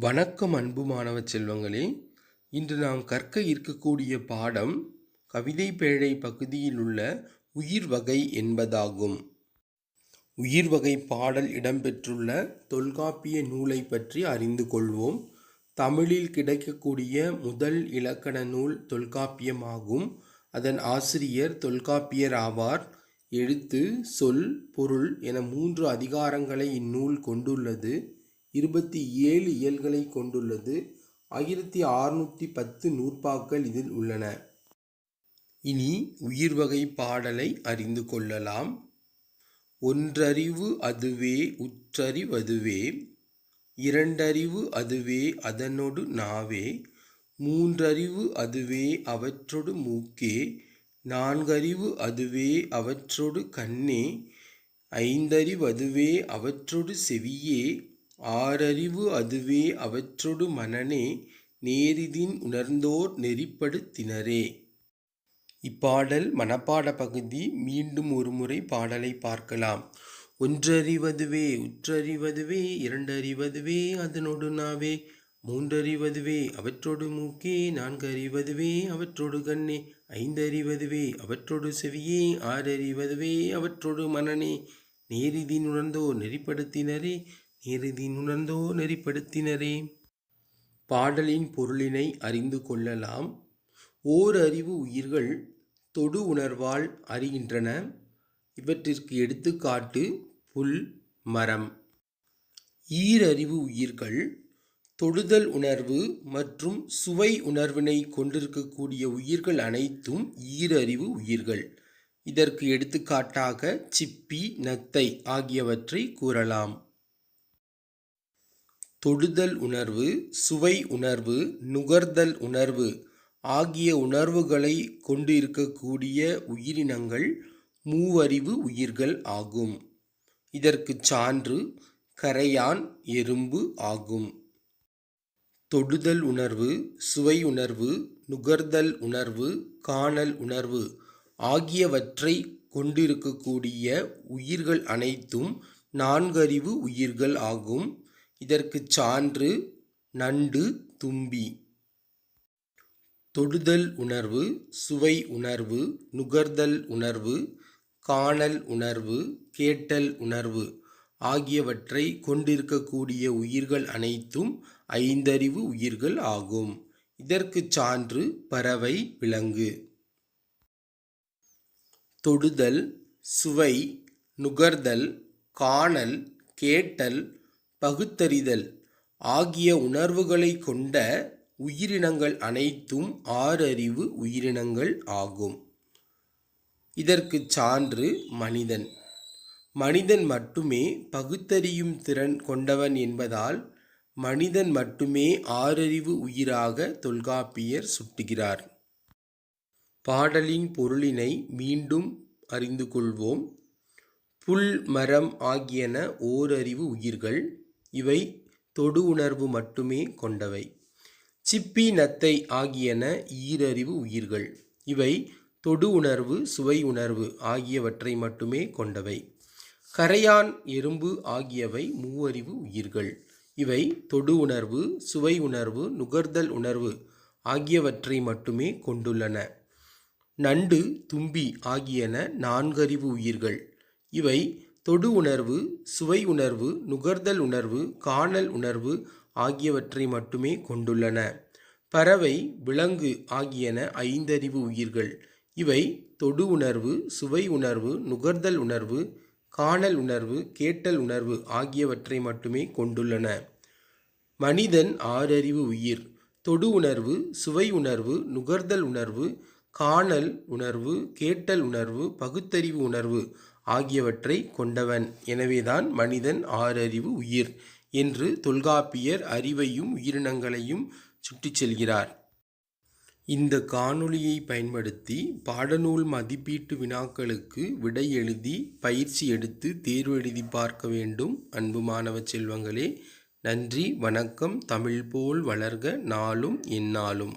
வணக்கம் அன்பு மாணவ செல்வங்களே இன்று நாம் கற்க இருக்கக்கூடிய பாடம் கவிதை பேழை பகுதியில் உள்ள உயிர் வகை என்பதாகும். உயிர் வகை பாடல் இடம்பெற்றுள்ள தொல்காப்பிய நூலை பற்றி அறிந்து கொள்வோம். தமிழில் கிடைக்கக்கூடிய முதல் இலக்கண நூல் தொல்காப்பியமாகும். அதன் ஆசிரியர் தொல்காப்பியர் ஆவார். எழுத்து சொல் பொருள் என மூன்று அதிகாரங்களை இந்நூல் கொண்டுள்ளது. இருபத்தி ஏழு இயல்களை கொண்டுள்ளது. ஆயிரத்தி அறுநூற்றி பத்து நூற்பாக்கள் இதில் உள்ளன. இனி உயிர் வகை பாடலை அறிந்து கொள்ளலாம். ஒன்றறிவு அதுவே உற்றறிவதுவே இரண்டறிவு அதுவே அதனொடு நாவே மூன்றறிவு அதுவே அவற்றொடு மூக்கே நான்கறிவு அதுவே அவற்றொடு கண்ணே ஐந்தறிவதுவே அவற்றொடு செவியே ஆறறிவு அதுவே அவற்றொடு மனனே நேரிதின் உணர்ந்தோர் நெறிப்படுத்தினரே. இப்பாடல் மனப்பாட பகுதி மீண்டும் ஒருமுறை பாடலை பார்க்கலாம். ஒன்றறிவதுவே உற்றறிவதுவே இரண்டறிவதுவே அதனொடு நாவே. மூன்றறிவதுவே அவற்றோடு மூக்கே. நான்கறிவதுவே அவற்றொடு அவற்றோடு கண்ணே. ஐந்தறிவதுவே அவற்றோடு செவியே. ஆறறிவதுவே அவற்றோடு மனனே நேரிதின் உணர்ந்தோர் நெறிப்படுத்தினரே. இறுதி நுணர்ந்தோ நெறிப்படுத்தினரே. பாடலின் பொருளினை அறிந்து கொள்ளலாம். ஓர் அறிவு உயிர்கள் தொடு உணர்வால் அறிகின்றன. இவற்றிற்கு எடுத்துக்காட்டு புல் மரம். ஈரறிவு உயிர்கள் தொடுதல் உணர்வு மற்றும் சுவை உணர்வினை கொண்டிருக்கக்கூடிய உயிர்கள் அனைத்தும் ஈரறிவு உயிர்கள். இதற்கு எடுத்துக்காட்டாக சிப்பி நத்தை ஆகியவற்றை கூறலாம். தொடுதல் உணர்வு சுவை உணர்வு நுகர்தல் உணர்வு ஆகிய உணர்வுகளை கொண்டிருக்கக்கூடிய உயிரினங்கள் மூவறிவு உயிர்கள் ஆகும். இதற்கு சான்று கரையான் எறும்பு ஆகும். தொடுதல் உணர்வு சுவை உணர்வு நுகர்தல் உணர்வு காணல் உணர்வு ஆகியவற்றை கொண்டிருக்கக்கூடிய உயிர்கள் அனைத்தும் நான்கறிவு உயிர்கள் ஆகும். இதற்கு சான்று நண்டு தும்பி. தொடுதல் உணர்வு சுவை உணர்வு நுகர்தல் உணர்வு காணல் உணர்வு கேட்டல் உணர்வு ஆகியவற்றை கொண்டிருக்கக்கூடிய உயிர்கள் அனைத்தும் ஐந்தறிவு உயிர்கள் ஆகும். இதற்கு சான்று பறவை விலங்கு. தொடுதல் சுவை நுகர்தல் காணல் கேட்டல் பகுத்தறிதல் ஆகிய உணர்வுகளை கொண்ட உயிரினங்கள் அனைத்தும் ஆறறிவு உயிரினங்கள் ஆகும். இதற்கு சான்று மனிதன். மனிதன் மட்டுமே பகுத்தறியும் திறன் கொண்டவன் என்பதால் மனிதன் மட்டுமே ஆறறிவு உயிராக தொல்காப்பியர் சுட்டுகிறார். பாடலின் பொருளினை மீண்டும் அறிந்து கொள்வோம். புல் மரம் ஆகியன ஓரறிவு உயிர்கள். இவை தொடு உணர்வு மட்டுமே கொண்டவை. சிப்பி நத்தை ஆகியன ஈரறிவு உயிர்கள். இவை தொடு உணர்வு சுவை உணர்வு ஆகியவற்றை மட்டுமே கொண்டவை. கரையான் எறும்பு ஆகியவை மூவறிவு உயிர்கள். இவை தொடு உணர்வு சுவை உணர்வு நுகர்தல் உணர்வு ஆகியவற்றை மட்டுமே கொண்டுள்ளன. நண்டு தும்பி ஆகியன நான்கறிவு உயிர்கள். இவை தொடு உணர்வு சுவை உணர்வு நுகர்தல் உணர்வு காணல் உணர்வு ஆகியவற்றை மட்டுமே கொண்டுள்ளன. பறவை விலங்கு ஆகியன ஐந்தறிவு உயிர்கள். இவை தொடு உணர்வு சுவை உணர்வு நுகர்தல் உணர்வு காணல் உணர்வு கேட்டல் உணர்வு ஆகியவற்றை மட்டுமே கொண்டுள்ளன. மனிதன் ஆறறிவு உயிர். தொடு உணர்வு சுவை உணர்வு நுகர்தல் உணர்வு காணல் உணர்வு கேட்டல் உணர்வு பகுத்தறிவு உணர்வு ஆகியவற்றை கொண்டவன். எனவேதான் மனிதன் ஆறறிவு உயிர் என்று தொல்காப்பியர் அறிவையும் உயிரினங்களையும் சுட்டிச் செல்கிறார். இந்த காணொளியை பயன்படுத்தி பாடநூல் மதிப்பீட்டு வினாக்களுக்கு விடை எழுதி பயிற்சி எடுத்து தேர்வு எழுதி பார்க்க வேண்டும். அன்பு மாணவ செல்வங்களே நன்றி வணக்கம். தமிழ் போல் வளர்க நாளும் எந்நாளும்.